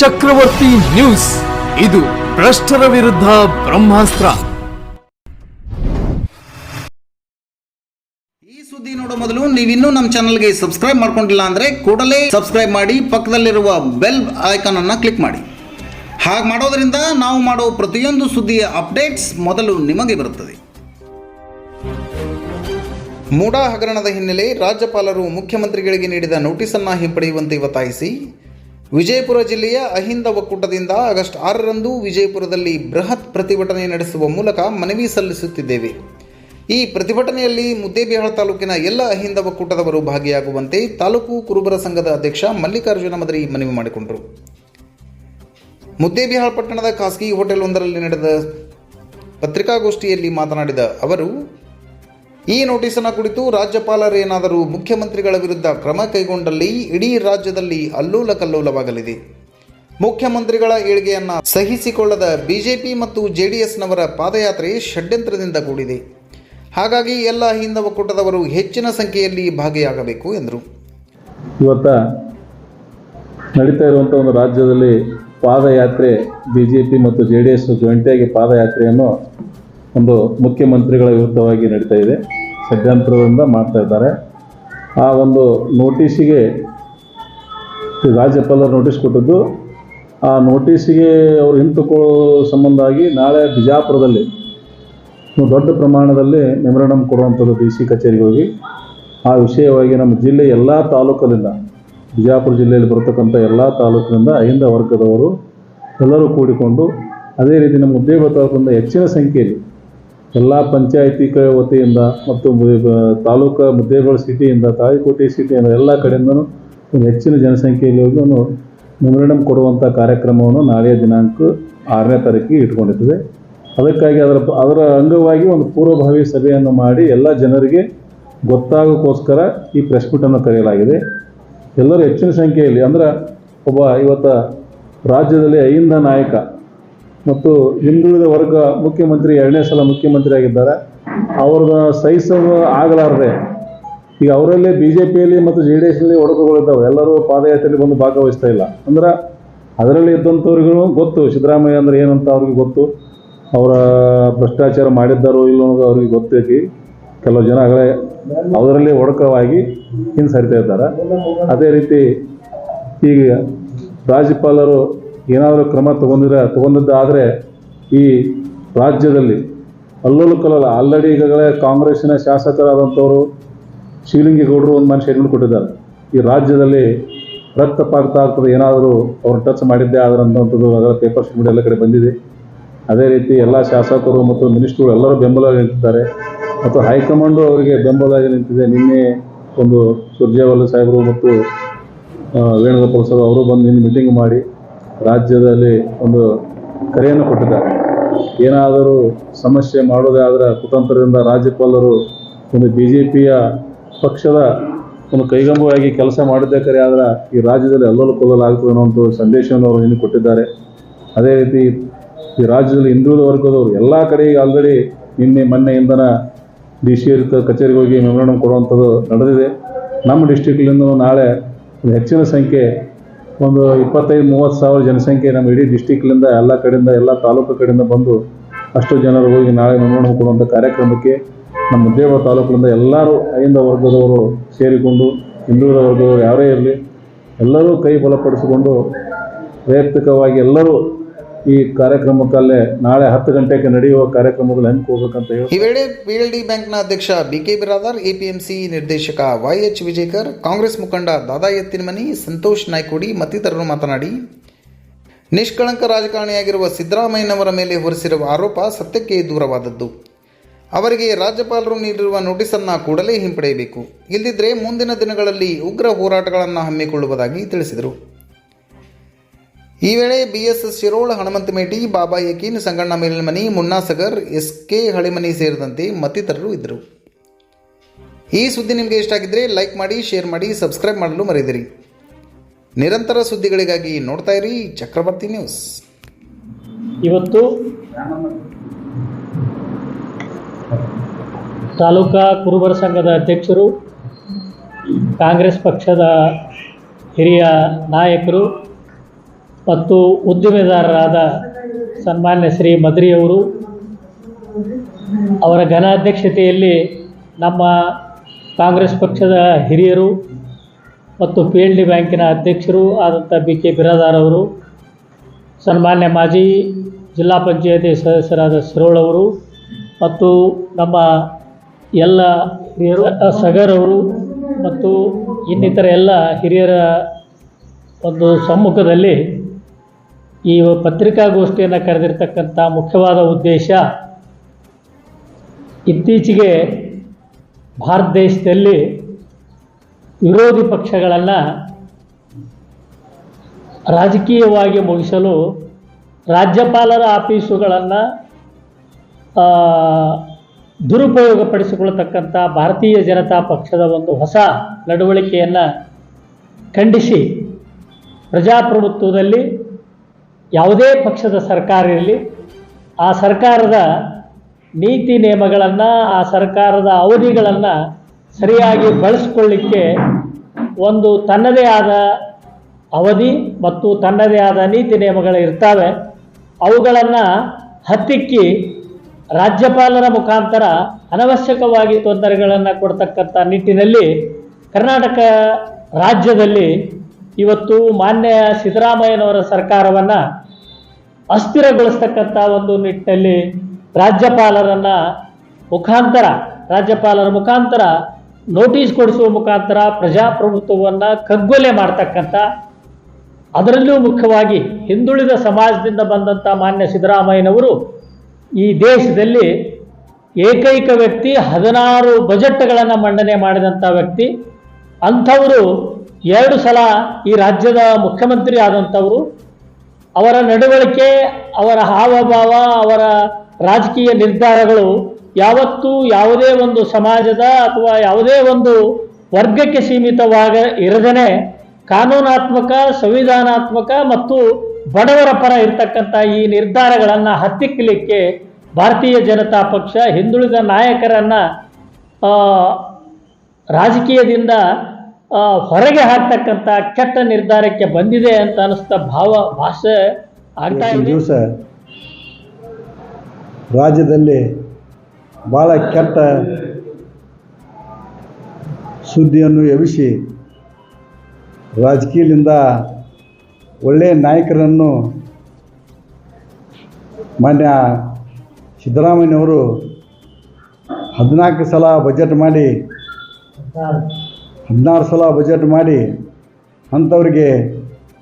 ಚಕ್ರವರ್ತಿ news. ಇದು ಭ್ರಷ್ಟರ ವಿರುದ್ಧ ಬ್ರಹ್ಮಾಸ್ತ್ರ. ಈ ಸುದ್ದಿ ನೋಡೋ ಮೊದಲು ನೀವಿನ್ನೂ ನಮ್ಮ ಚಾನಲ್ಗೆ ಸಬ್ಸ್ಕ್ರೈಬ್ ಮಾಡ್ಕೊಂಡಿಲ್ಲ ಅಂದ್ರೆ ಕೂಡಲೇ ಸಬ್ಸ್ಕ್ರೈಬ್ ಮಾಡಿ, ಪಕ್ಕದಲ್ಲಿರುವ ಬೆಲ್ ಐಕಾನ್ ಅನ್ನು ಕ್ಲಿಕ್ ಮಾಡಿ. ಹಾಗೆ ಮಾಡೋದ್ರಿಂದ ನಾವು ಮಾಡೋ ಪ್ರತಿಯೊಂದು ಸುದ್ದಿಯ ಅಪ್ಡೇಟ್ಸ್ ಮೊದಲು ನಿಮಗೆ ಬರುತ್ತದೆ. ಮೂಡಾ ಹಗರಣದ ಹಿನ್ನೆಲೆ ರಾಜ್ಯಪಾಲರು ಮುಖ್ಯಮಂತ್ರಿಗಳಿಗೆ ನೀಡಿದ ನೋಟಿಸನ್ನು ಹಿಂಪಡೆಯುವಂತೆ ಒತ್ತಾಯಿಸಿ ವಿಜಯಪುರ ಜಿಲ್ಲೆಯ ಅಹಿಂದ ಒಕ್ಕೂಟದಿಂದ ಆಗಸ್ಟ್ ಆರರಂದು ವಿಜಯಪುರದಲ್ಲಿ ಬೃಹತ್ ಪ್ರತಿಭಟನೆ ನಡೆಸುವ ಮೂಲಕ ಮನವಿ ಸಲ್ಲಿಸುತ್ತಿದ್ದೇವೆ. ಈ ಪ್ರತಿಭಟನೆಯಲ್ಲಿ ಮುದ್ದೇಬಿಹಾಳ ತಾಲೂಕಿನ ಎಲ್ಲ ಅಹಿಂದ ಒಕ್ಕೂಟದವರು ಭಾಗಿಯಾಗುವಂತೆ ತಾಲೂಕು ಕುರುಬರ ಸಂಘದ ಅಧ್ಯಕ್ಷ ಮಲ್ಲಿಕಾರ್ಜುನ ಮದರಿ ಮನವಿ ಮಾಡಿಕೊಂಡರು. ಮುದ್ದೇಬಿಹಾಳ ಪಟ್ಟಣದ ಖಾಸಗಿ ಹೋಟೆಲ್ ಒಂದರಲ್ಲಿ ನಡೆದ ಪತ್ರಿಕಾಗೋಷ್ಠಿಯಲ್ಲಿ ಮಾತನಾಡಿದ ಅವರು ಈ ನೋಟಿಸನ್ನು ಕುರಿತು ರಾಜ್ಯಪಾಲರೇನಾದರೂ ಮುಖ್ಯಮಂತ್ರಿಗಳ ವಿರುದ್ಧ ಕ್ರಮ ಕೈಗೊಂಡಲ್ಲಿ ಇಡೀ ರಾಜ್ಯದಲ್ಲಿ ಅಲ್ಲೋಲ ಕಲ್ಲೋಲವಾಗಲಿದೆ. ಮುಖ್ಯಮಂತ್ರಿಗಳ ಏಳಿಗೆಯನ್ನು ಸಹಿಸಿಕೊಳ್ಳದ ಬಿಜೆಪಿ ಮತ್ತು ಜೆಡಿಎಸ್ನವರ ಪಾದಯಾತ್ರೆ ಷಡ್ಯಂತ್ರದಿಂದ ಕೂಡಿದೆ. ಹಾಗಾಗಿ ಎಲ್ಲ ಹಿಂದ ಒಕ್ಕೂಟದವರು ಹೆಚ್ಚಿನ ಸಂಖ್ಯೆಯಲ್ಲಿ ಭಾಗಿಯಾಗಬೇಕು ಎಂದರು. ಇವತ್ತ ನಡೀತಾ ಇರುವಂಥ ಒಂದು ರಾಜ್ಯದಲ್ಲಿ ಪಾದಯಾತ್ರೆ ಬಿ ಜೆ ಪಿ ಮತ್ತು ಜೆ ಡಿ ಎಸ್ ಜೊಂಟಿಯಾಗಿ ಪಾದಯಾತ್ರೆಯನ್ನು ಒಂದು ಮುಖ್ಯಮಂತ್ರಿಗಳ ವಿರುದ್ಧವಾಗಿ ನಡೀತಾ ಇದೆ. ಷಡ್ಯಂತ್ರದಿಂದ ಮಾಡ್ತಾ ಇದ್ದಾರೆ. ಆ ಒಂದು ನೋಟಿಸಿಗೆ ರಾಜ್ಯಪಾಲರು ನೋಟಿಸ್ ಕೊಟ್ಟಿದ್ದು, ಆ ನೋಟಿಸಿಗೆ ಅವರು ಹಿಂತುಕೊಳ್ಳೋ ಸಂಬಂಧವಾಗಿ ನಾಳೆ ಬಿಜಾಪುರದಲ್ಲಿ ದೊಡ್ಡ ಪ್ರಮಾಣದಲ್ಲಿ ಮೆಮೊರಂಡಮ್ ಕೊಡುವಂಥದ್ದು ಡಿ ಸಿ ಕಚೇರಿಗೆ ಹೋಗಿ. ಆ ವಿಷಯವಾಗಿ ನಮ್ಮ ಜಿಲ್ಲೆ ಎಲ್ಲ ತಾಲೂಕಲ್ಲಿಂದ, ಬಿಜಾಪುರ ಜಿಲ್ಲೆಯಲ್ಲಿ ಬರತಕ್ಕಂಥ ಎಲ್ಲ ತಾಲೂಕಿನಿಂದ ಅಹಿಂದ ವರ್ಗದವರು ಎಲ್ಲರೂ ಕೂಡಿಕೊಂಡು, ಅದೇ ರೀತಿ ನಮ್ಮ ಉದ್ಯೋಗ ತಾಲೂಕಿನಿಂದ ಹೆಚ್ಚಿನ ಸಂಖ್ಯೆಯಲ್ಲಿ ಎಲ್ಲ ಪಂಚಾಯಿತಿ ಕ ವತಿಯಿಂದ ಮತ್ತು ತಾಲೂಕು ಮುದ್ದೇಗೋಳ ಸಿಟಿಯಿಂದ ತಾಯಿಕೋಟೆ ಸಿಟಿಯಿಂದ ಎಲ್ಲ ಕಡೆಯಿಂದನೂ ಹೆಚ್ಚಿನ ಜನಸಂಖ್ಯೆಯಲ್ಲಿ ಹೋಗಿ ಮೆಮೊರಂಡಮ್ ಕೊಡುವಂಥ ಕಾರ್ಯಕ್ರಮವನ್ನು ನಾಳೆಯ ದಿನಾಂಕ ಆರನೇ ತಾರೀಕಿಗೆ ಇಟ್ಕೊಂಡಿದ್ದೇವೆ ಅದಕ್ಕಾಗಿ ಅದರ ಅದರ ಅಂಗವಾಗಿ ಒಂದು ಪೂರ್ವಭಾವಿ ಸಭೆಯನ್ನು ಮಾಡಿ ಎಲ್ಲ ಜನರಿಗೆ ಗೊತ್ತಾಗೋಕ್ಕೋಸ್ಕರ ಈ ಪ್ರೆಸ್ ಮೀಟನ್ನು ಕರೆಯಲಾಗಿದೆ. ಎಲ್ಲರೂ ಹೆಚ್ಚಿನ ಸಂಖ್ಯೆಯಲ್ಲಿ, ಅಂದ್ರೆ ಒಬ್ಬ ಇವತ್ತು ರಾಜ್ಯದಲ್ಲಿ ಅಹಿಂದ ನಾಯಕ ಮತ್ತು ಹಿಂದುಳಿದ ವರ್ಗ ಮುಖ್ಯಮಂತ್ರಿ, ಎರಡನೇ ಸಲ ಮುಖ್ಯಮಂತ್ರಿ ಆಗಿದ್ದಾರೆ ಅವ್ರದ್ದು ಸಹಿಸಲು ಆಗಲಾರದೆ ಈಗ ಅವರಲ್ಲೇ ಬಿ ಜೆ ಪಿಯಲ್ಲಿ ಮತ್ತು ಜೆ ಡಿ ಎಸ್ನಲ್ಲಿ ಒಡಕುಗಳಿದ್ದಾವೆ ಎಲ್ಲರೂ ಪಾದಯಾತ್ರೆಯಲ್ಲಿ ಬಂದು ಭಾಗವಹಿಸ್ತಾ ಇಲ್ಲ. ಅಂದ್ರೆ ಅದರಲ್ಲಿ ಇದ್ದಂಥವ್ರಿಗೂ ಗೊತ್ತು, ಸಿದ್ದರಾಮಯ್ಯ ಅಂದ್ರೆ ಏನಂತ ಅವ್ರಿಗೆ ಗೊತ್ತು. ಅವರ ಭ್ರಷ್ಟಾಚಾರ ಮಾಡಿದ್ದಾರೋ ಇಲ್ಲ ಅನ್ನೋದು ಅವ್ರಿಗೆ ಗೊತ್ತೈತಿ ಕೆಲವು ಜನ ಆಗಲೇ ಅದರಲ್ಲಿ ಒಡಕವಾಗಿ ಹಿಂದೆ ಸರಿತಾ ಇದ್ದಾರೆ. ಅದೇ ರೀತಿ ಈಗ ರಾಜ್ಯಪಾಲರು ಏನಾದರೂ ಕ್ರಮ ತಗೊಂಡಿರ ತಗೊಂಡಿದ್ದಾದರೆ ಈ ರಾಜ್ಯದಲ್ಲಿ ಅಲ್ಲಲ್ಲೂ ಕಲ್ಲಲ್ಲ, ಆಲ್ರೆಡಿ ಈಗಾಗಲೇ ಕಾಂಗ್ರೆಸ್ಸಿನ ಶಾಸಕರಾದಂಥವರು ಶಿವಲಿಂಗೇಗೌಡರು ಒಂದು ಮನುಷ್ಯ ಹೇಳಿ ಕೊಟ್ಟಿದ್ದಾರೆ. ಈ ರಾಜ್ಯದಲ್ಲಿ ರಕ್ತಪಾತ ಆಗ್ತದೆ, ಏನಾದರೂ ಅವ್ರನ್ನ ಟಚ್ ಮಾಡಿದ್ದೆ ಆದ್ರೆ ಅದರ ಪೇಪರ್ ಮೀಡಿಯಾ ಎಲ್ಲ ಕಡೆ ಬಂದಿದೆ. ಅದೇ ರೀತಿ ಎಲ್ಲ ಶಾಸಕರು ಮತ್ತು ಮಿನಿಸ್ಟ್ರುಗಳು ಎಲ್ಲರೂ ಬೆಂಬಲವಾಗಿ ನಿಂತಿದ್ದಾರೆ. ಮತ್ತು ಹೈಕಮಾಂಡು ಅವರಿಗೆ ಬೆಂಬಲವಾಗಿ ನಿಂತಿದೆ. ನಿನ್ನೆ ಒಂದು ಸುರ್ಜೇವಾಲ ಸಾಹೇಬರು ಮತ್ತು ವೇಣುಗೋಪಾಲ್ ಸರ್ ಅವರು ಬಂದು ನಿನ್ನೆ ಮೀಟಿಂಗ್ ಮಾಡಿ ರಾಜ್ಯದಲ್ಲಿ ಒಂದು ಕರೆಯನ್ನು ಕೊಟ್ಟಿದ್ದಾರೆ. ಏನಾದರೂ ಸಮಸ್ಯೆ ಮಾಡೋದೇ ಆದರೆ ಕುತಂತ್ರದಿಂದ ರಾಜ್ಯಪಾಲರು ಒಂದು ಬಿ ಜೆ ಪಿಯ ಪಕ್ಷದ ಒಂದು ಕೈಗಂಬವಾಗಿ ಕೆಲಸ ಮಾಡಿದ್ದೇ ಕರೆ ಆದ್ರೆ ಈ ರಾಜ್ಯದಲ್ಲಿ ಅಲ್ಲೋಲ ಕೊಲ್ಲಲು ಆಗ್ತದೆ ಅನ್ನೋ ಒಂದು ಸಂದೇಶವನ್ನು ಅವರು ಇನ್ನು ಕೊಟ್ಟಿದ್ದಾರೆ. ಅದೇ ರೀತಿ ಈ ರಾಜ್ಯದಲ್ಲಿ ಹಿಂದುಳಿದ ವರ್ಗದವರು ಎಲ್ಲ ಕಡೆ ಆಲ್ರೆಡಿ ನಿನ್ನೆ ಮೊನ್ನೆಯಿಂದನ ಡಿ ಸಿ ಕಚೇರಿಗೆ ಹೋಗಿ ಮೆಮೊರಂಡಮ್ ಕೊಡುವಂಥದ್ದು ನಡೆದಿದೆ. ನಮ್ಮ ಡಿಸ್ಟಿಕ್ಲಿಂದ ನಾಳೆ ಹೆಚ್ಚಿನ ಸಂಖ್ಯೆ ಒಂದು ಇಪ್ಪತ್ತೈದು, ಮೂವತ್ತು ಸಾವಿರ ಜನಸಂಖ್ಯೆ ನಮ್ಮ ಇಡೀ ಡಿಸ್ಟಿಕ್ಲಿಂದ ಎಲ್ಲ ಕಡೆಯಿಂದ, ಎಲ್ಲ ತಾಲೂಕು ಕಡೆಯಿಂದ ಬಂದು ಅಷ್ಟು ಜನರು ಹೋಗಿ ನಾಳೆ ನೋಡೋಣ ಕೊಡುವಂಥ ಕಾರ್ಯಕ್ರಮಕ್ಕೆ ನಮ್ಮ ಮುದ್ದೇವ ತಾಲೂಕಿನಿಂದ ಎಲ್ಲರೂ ಐಂದ ವರ್ಗದವರು ಸೇರಿಕೊಂಡು ಹಿಂದುಳಿದ ವರ್ಗದವರು ಯಾರೇ ಇರಲಿ, ಎಲ್ಲರೂ ಕೈ ಬಲಪಡಿಸಿಕೊಂಡು ವೈಯಕ್ತಿಕವಾಗಿ ಎಲ್ಲರೂ ಈ ಕಾರ್ಯಕ್ರಮಕ್ಕಲ್ಲೇ ನಾಳೆ ಹತ್ತು ಗಂಟೆಗೆ ನಡೆಯುವ ಕಾರ್ಯಕ್ರಮಗಳು ಹೆಂಗೆ ಹೋಗ್ಬೇಕಂತ ಹೇಳಿ. ಈ ವೇಳೆ ಪಿಎಲ್ಡಿ ಬ್ಯಾಂಕ್ನ ಅಧ್ಯಕ್ಷ ಬಿಕೆ ಬಿರಾದಾರ್ ಎಪಿಎಂಸಿ ನಿರ್ದೇಶಕ ವೈಎಚ್ ವಿಜಯಕರ್ ಕಾಂಗ್ರೆಸ್ ಮುಖಂಡ ದಾದಾ ಎತ್ತಿನಮನಿ, ಸಂತೋಷ್ ನಾಯ್ಕೋಡಿ ಮತ್ತಿತರರು ಮಾತನಾಡಿ, ನಿಷ್ಕಳಂಕ ರಾಜಕಾರಣಿಯಾಗಿರುವ ಸಿದ್ದರಾಮಯ್ಯನವರ ಮೇಲೆ ಹೊರಿಸಿರುವ ಆರೋಪ ಸತ್ಯಕ್ಕೆ ದೂರವಾದದ್ದು. ಅವರಿಗೆ ರಾಜ್ಯಪಾಲರು ನೀಡಿರುವ ನೋಟಿಸನ್ನು ಕೂಡಲೇ ಹಿಂಪಡೆಯಬೇಕು. ಇಲ್ಲದಿದ್ದರೆ ಮುಂದಿನ ದಿನಗಳಲ್ಲಿ ಉಗ್ರ ಹೋರಾಟಗಳನ್ನು ಹಮ್ಮಿಕೊಳ್ಳುವುದಾಗಿ ತಿಳಿಸಿದರು. ಈ ವೇಳೆ BS Shirol Hanumanthameti Baba Yakeen Sanganna Melmani, Munnasagar S K Halimani ಸೇರಿದಂತೆ ಮತ್ತಿತರರು ಇದ್ದರು. ಈ ಸುದ್ದಿ ನಿಮಗೆ ಇಷ್ಟ ಆಗಿದ್ರೆ ಲೈಕ್ ಮಾಡಿ, ಶೇರ್ ಮಾಡಿ, ಸಬ್ಸ್ಕ್ರೈಬ್ ಮಾಡಲು ಮರೆಯದಿರಿ. ನಿರಂತರ ಸುದ್ದಿಗಳಿಗಾಗಿ ನೋಡ್ತಾ ಇರಿ ಚಕ್ರವರ್ತಿ ನ್ಯೂಸ್. ಇವತ್ತು ತಾಲೂಕಾ ಕುರುಬರ ಸಂಘದ ಅಧ್ಯಕ್ಷರು, ಕಾಂಗ್ರೆಸ್ ಪಕ್ಷದ ಹಿರಿಯ ನಾಯಕರು ಮತ್ತು ಉದ್ದಿಮೆದಾರರಾದ ಸನ್ಮಾನ್ಯ ಶ್ರೀ ಮದ್ರಿಯವರು ಅವರ ಘನಾಧ್ಯಕ್ಷತೆಯಲ್ಲಿ ನಮ್ಮ ಕಾಂಗ್ರೆಸ್ ಪಕ್ಷದ ಹಿರಿಯರು ಮತ್ತು ಪಿ ಎಲ್ ಡಿ ಬ್ಯಾಂಕಿನ ಅಧ್ಯಕ್ಷರು ಆದಂಥ ಬಿ ಕೆ ಬಿರಾದಾರ್ ಅವರು, ಸನ್ಮಾನ್ಯ ಮಾಜಿ ಜಿಲ್ಲಾ ಪಂಚಾಯತಿ ಸದಸ್ಯರಾದ ಸಿರೋಳ್ ಅವರು ಮತ್ತು ನಮ್ಮ ಎಲ್ಲ ಹಿರಿಯರು, ಸಗರ್ ಅವರು ಮತ್ತು ಇನ್ನಿತರ ಎಲ್ಲ ಹಿರಿಯರ ಒಂದು ಸಮ್ಮುಖದಲ್ಲಿ ಈ ಪತ್ರಿಕಾಗೋಷ್ಠಿಯನ್ನು ಕರೆದಿರ್ತಕ್ಕಂಥ ಮುಖ್ಯವಾದ ಉದ್ದೇಶ ಇತ್ತೀಚೆಗೆ ಭಾರತ ದೇಶದಲ್ಲಿ ವಿರೋಧಿ ಪಕ್ಷಗಳನ್ನು ರಾಜಕೀಯವಾಗಿ ಮುಗಿಸಲು ರಾಜ್ಯಪಾಲರ ಆಫೀಸುಗಳನ್ನು ದುರುಪಯೋಗಪಡಿಸಿಕೊಳ್ಳತಕ್ಕಂಥ ಭಾರತೀಯ ಜನತಾ ಪಕ್ಷದ ಒಂದು ಹೊಸ ನಡವಳಿಕೆಯನ್ನು ಖಂಡಿಸಿ ಪ್ರಜಾಪ್ರಭುತ್ವದಲ್ಲಿ ಯಾವುದೇ ಪಕ್ಷದ ಸರ್ಕಾರ ಇರಲಿ, ಆ ಸರ್ಕಾರದ ನೀತಿ ನಿಯಮಗಳನ್ನು, ಆ ಸರ್ಕಾರದ ಅವಧಿಗಳನ್ನು ಸರಿಯಾಗಿ ಬಳಸ್ಕೊಳ್ಳಿಕ್ಕೆ ಒಂದು ತನ್ನದೇ ಆದ ಅವಧಿ ಮತ್ತು ತನ್ನದೇ ಆದ ನೀತಿ ನಿಯಮಗಳು ಇರ್ತವೆ. ಅವುಗಳನ್ನು ಹತ್ತಿಕ್ಕಿ ರಾಜ್ಯಪಾಲರ ಮುಖಾಂತರ ಅನವಶ್ಯಕವಾಗಿ ತೊಂದರೆಗಳನ್ನು ಕೊಡ್ತಕ್ಕಂಥ ನಿಟ್ಟಿನಲ್ಲಿ ಕರ್ನಾಟಕ ರಾಜ್ಯದಲ್ಲಿ ಇವತ್ತು ಮಾನ್ಯ ಸಿದ್ದರಾಮಯ್ಯನವರ ಸರ್ಕಾರವನ್ನು ಅಸ್ಥಿರಗೊಳಿಸ್ತಕ್ಕಂಥ ಒಂದು ನಿಟ್ಟಿನಲ್ಲಿ ರಾಜ್ಯಪಾಲರನ್ನು ಮುಖಾಂತರ, ರಾಜ್ಯಪಾಲರ ಮುಖಾಂತರ ನೋಟಿಸ್ ಕೊಡಿಸುವ ಮುಖಾಂತರ ಪ್ರಜಾಪ್ರಭುತ್ವವನ್ನು ಕಗ್ಗೊಲೆ ಮಾಡ್ತಕ್ಕಂಥ, ಅದರಲ್ಲೂ ಮುಖ್ಯವಾಗಿ ಹಿಂದುಳಿದ ಸಮಾಜದಿಂದ ಬಂದಂಥ ಮಾನ್ಯ ಸಿದ್ದರಾಮಯ್ಯನವರು ಈ ದೇಶದಲ್ಲಿ ಏಕೈಕ ವ್ಯಕ್ತಿ, ಹದಿನಾರು ಬಜೆಟ್ಗಳನ್ನು ಮಂಡನೆ ಮಾಡಿದಂಥ ವ್ಯಕ್ತಿ, ಅಂಥವರು ಎರಡು ಸಲ ಈ ರಾಜ್ಯದ ಮುಖ್ಯಮಂತ್ರಿ ಆದಂಥವರು, ಅವರ ನಡವಳಿಕೆ, ಅವರ ಹಾವಭಾವ, ಅವರ ರಾಜಕೀಯ ನಿರ್ಧಾರಗಳು ಯಾವತ್ತೂ ಯಾವುದೇ ಒಂದು ಸಮಾಜದ ಅಥವಾ ಯಾವುದೇ ಒಂದು ವರ್ಗಕ್ಕೆ ಸೀಮಿತವಾಗ ಇರದೇ ಕಾನೂನಾತ್ಮಕ, ಸಂವಿಧಾನಾತ್ಮಕ ಮತ್ತು ಬಡವರ ಪರ ಇರ್ತಕ್ಕಂಥ ಈ ನಿರ್ಧಾರಗಳನ್ನು ಹತ್ತಿಕ್ಕಲಿಕ್ಕೆ ಭಾರತೀಯ ಜನತಾ ಪಕ್ಷ ಹಿಂದುಳಿದ ನಾಯಕರನ್ನು ರಾಜಕೀಯದಿಂದ ಹೊರಗೆ ಹಾಕ್ತಕ್ಕಂಥ ಕೆಟ್ಟ ನಿರ್ಧಾರಕ್ಕೆ ಬಂದಿದೆ ಅಂತ ಅನಿಸ್ತಾ ಭಾವ ಭಾಷೆ ಆಗ್ತಾ ಇದೆ. ದಿವಸ ರಾಜ್ಯದಲ್ಲಿ ಭಾಳ ಕೆಟ್ಟ ಸುದ್ದಿಯನ್ನು ಎವಿಸಿ ರಾಜಕೀಯದಿಂದ ಒಳ್ಳೆಯ ನಾಯಕರನ್ನು ಮಾನ್ಯ ಸಿದ್ದರಾಮಯ್ಯನವರು ಹದಿನಾಲ್ಕು ಸಲ ಬಜೆಟ್ ಮಾಡಿ ಹದಿನಾರು ಸಲ ಬಜೆಟ್ ಮಾಡಿ ಅಂಥವ್ರಿಗೆ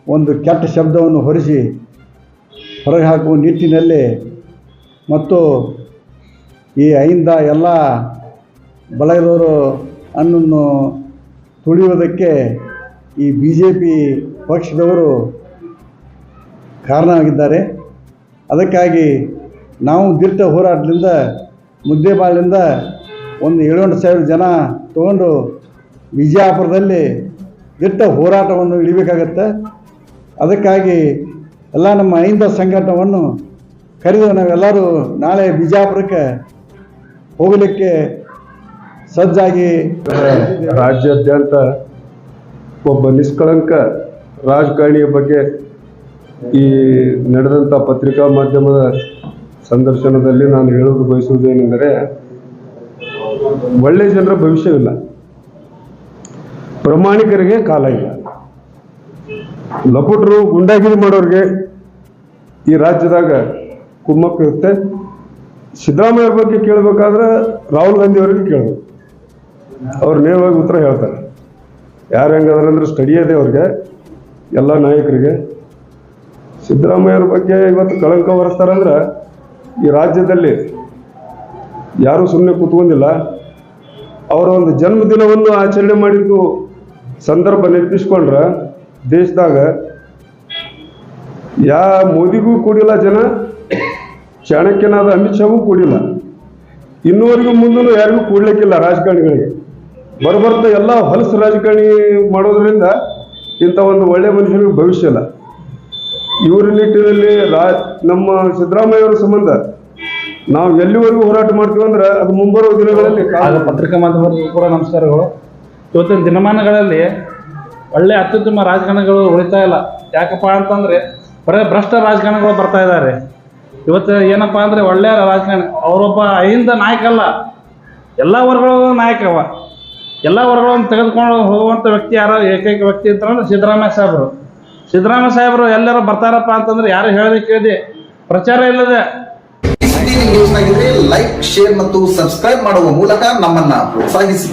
ಒಂದು ಕೆಟ್ಟ ಶಬ್ದವನ್ನು ಹೊರಿಸಿ ಹೊರಗೆ ಹಾಕುವ ನಿಟ್ಟಿನಲ್ಲಿ ಮತ್ತು ಈ ಐಂದ ಎಲ್ಲ ಬಳಗದವರು ಅನ್ನನ್ನು ತುಳಿಯುವುದಕ್ಕೆ ಈ ಬಿ ಜೆ ಪಿ ಪಕ್ಷದವರು ಕಾರಣವಾಗಿದ್ದಾರೆ ಅದಕ್ಕಾಗಿ ನಾವು ದಿಟ್ಟ ಹೋರಾಟದಿಂದ ಮುದ್ದೇಬಾಳಿಂದ ಒಂದು ಏಳೆಂಟು ಸಾವಿರ ಜನ ತಗೊಂಡು ವಿಜಯಪುರದಲ್ಲಿ ದಿಟ್ಟ ಹೋರಾಟವನ್ನು ಇಳಿಬೇಕಾಗತ್ತೆ. ಅದಕ್ಕಾಗಿ ಎಲ್ಲ ನಮ್ಮ ಐಂದ ಸಂಘಟನವನ್ನು ಕರೆದು ನಾವೆಲ್ಲರೂ ನಾಳೆ ಬಿಜಾಪುರಕ್ಕೆ ಹೋಗಲಿಕ್ಕೆ ಸಜ್ಜಾಗಿ ರಾಜ್ಯಾದ್ಯಂತ ಒಬ್ಬ ನಿಷ್ಕಳಂಕ ರಾಜಕಾರಣಿಯ ಬಗ್ಗೆ ಈ ನಡೆದಂಥ ಪತ್ರಿಕಾ ಮಾಧ್ಯಮದ ಸಂದರ್ಶನದಲ್ಲಿ ನಾನು ಹೇಳೋದು ಬಯಸುವುದೇನೆಂದರೆ ಒಳ್ಳೆಯ ಜನರ ಭವಿಷ್ಯವಿಲ್ಲ. ಪ್ರಾಮಾಣಿಕರಿಗೆ ಕಾಲ ಇಲ್ಲ. ಲಪುಟರು ಗುಂಡಾಗಿರಿ ಮಾಡೋರಿಗೆ ಈ ರಾಜ್ಯದಾಗ ಕುಮ್ಮಕ್ಕು ಇರುತ್ತೆ. ಸಿದ್ದರಾಮಯ್ಯ ಬಗ್ಗೆ ಕೇಳಬೇಕಾದ್ರೆ ರಾಹುಲ್ ಗಾಂಧಿ ಅವರಿಗೆ ಕೇಳಬೇಕು. ಅವ್ರು ನೇರವಾಗಿ ಉತ್ತರ ಹೇಳ್ತಾರೆ. ಯಾರು ಹೆಂಗದಾರೆ ಅಂದ್ರೆ ಸ್ಟಡಿ ಇದೆ ಅವ್ರಿಗೆ, ಎಲ್ಲ ನಾಯಕರಿಗೆ. ಸಿದ್ದರಾಮಯ್ಯವ್ರ ಬಗ್ಗೆ ಇವತ್ತು ಕಳಂಕ ಹೊರಿಸ್ತಾರಂದ್ರೆ ಈ ರಾಜ್ಯದಲ್ಲಿ ಯಾರೂ ಸುಮ್ಮನೆ ಕೂತ್ಕೊಂಡಿಲ್ಲ. ಅವರ ಒಂದು ಜನ್ಮದಿನವನ್ನು ಆಚರಣೆ ಮಾಡಿದ್ದು ಸಂದರ್ಭ ನೆನಪಿಸ್ಕೊಂಡ್ರೆ ದೇಶದಾಗ ಯಾ ಮೋದಿಗೂ ಕೂಡಿಲ್ಲ ಜನ, ಚಾಣಕ್ಯನಾದ ಅಮಿತ್ ಶಾಗೂ ಕೂಡಿಲ್ಲ. ಇನ್ನೂವರೆಗೂ ಮುಂದೂ ಯಾರಿಗೂ ಕೂಡ್ಲಿಕ್ಕಿಲ್ಲ ರಾಜಕಾರಣಿಗಳಿಗೆ. ಬರಬರ್ತಾ ಎಲ್ಲ ಹೊಲಸು ರಾಜಕಾರಣಿ ಮಾಡೋದ್ರಿಂದ ಇಂಥ ಒಂದು ಒಳ್ಳೆ ಮನುಷ್ಯನಿಗೆ ಭವಿಷ್ಯ ಇಲ್ಲ. ಇವರ ನಿಟ್ಟಿನಲ್ಲಿ ರಾ, ನಮ್ಮ ಸಿದ್ದರಾಮಯ್ಯವರ ಸಂಬಂಧ ನಾವು ಎಲ್ಲಿವರೆಗೂ ಹೋರಾಟ ಮಾಡ್ತೀವಿ ಅಂದ್ರೆ ಅದು ಮುಂಬರುವ ದಿನಗಳಲ್ಲಿ ಪತ್ರಿಕಾ ಮಾಧ್ಯಮರಿಗೂ ಕೂಡ ನಮಸ್ಕಾರಗಳು. ಇವತ್ತಿನ ದಿನಮಾನಗಳಲ್ಲಿ ಒಳ್ಳೆ ಅತ್ಯುತ್ತಮ ರಾಜಕಾರಣಿಗಳು ಉಳಿತಾ ಇಲ್ಲ. ಯಾಕಪ್ಪ ಅಂತಂದರೆ ಬರೀ ಭ್ರಷ್ಟ ರಾಜಕಾರಣಿಗಳು ಬರ್ತಾ ಇದ್ದಾರೆ. ಇವತ್ತು ಏನಪ್ಪ ಅಂದರೆ ಒಳ್ಳೆಯ ರಾಜಕಾರಣಿ. ಅವರೊಬ್ಬ ಅಹಿಂದ ನಾಯಕ ಅಲ್ಲ ಎಲ್ಲ ವರ್ಗಗಳ ನಾಯಕವ. ಎಲ್ಲ ವರ್ಗಗಳನ್ನು ತೆಗೆದುಕೊಂಡು ಹೋಗುವಂಥ ವ್ಯಕ್ತಿ ಯಾರೋ? ಏಕೈಕ ವ್ಯಕ್ತಿ ಅಂತಂದ್ರೆ ಸಿದ್ದರಾಮಯ್ಯ ಸಾಹೇಬರು. ಸಿದ್ದರಾಮಯ್ಯ ಸಾಹೇಬರು ಎಲ್ಲರೂ ಬರ್ತಾರಪ್ಪ ಅಂತಂದ್ರೆ ಯಾರು ಹೇಳದೆ ಕೇಳಿದೆ? ಪ್ರಚಾರ ಇಲ್ಲದೆ. ಲೈಕ್ ಶೇರ್ ಮತ್ತು ಸಬ್ಸ್ಕ್ರೈಬ್ ಮಾಡುವ ಮೂಲಕ ನಮ್ಮನ್ನ ಪ್ರೋತ್ಸಾಹಿಸಿ.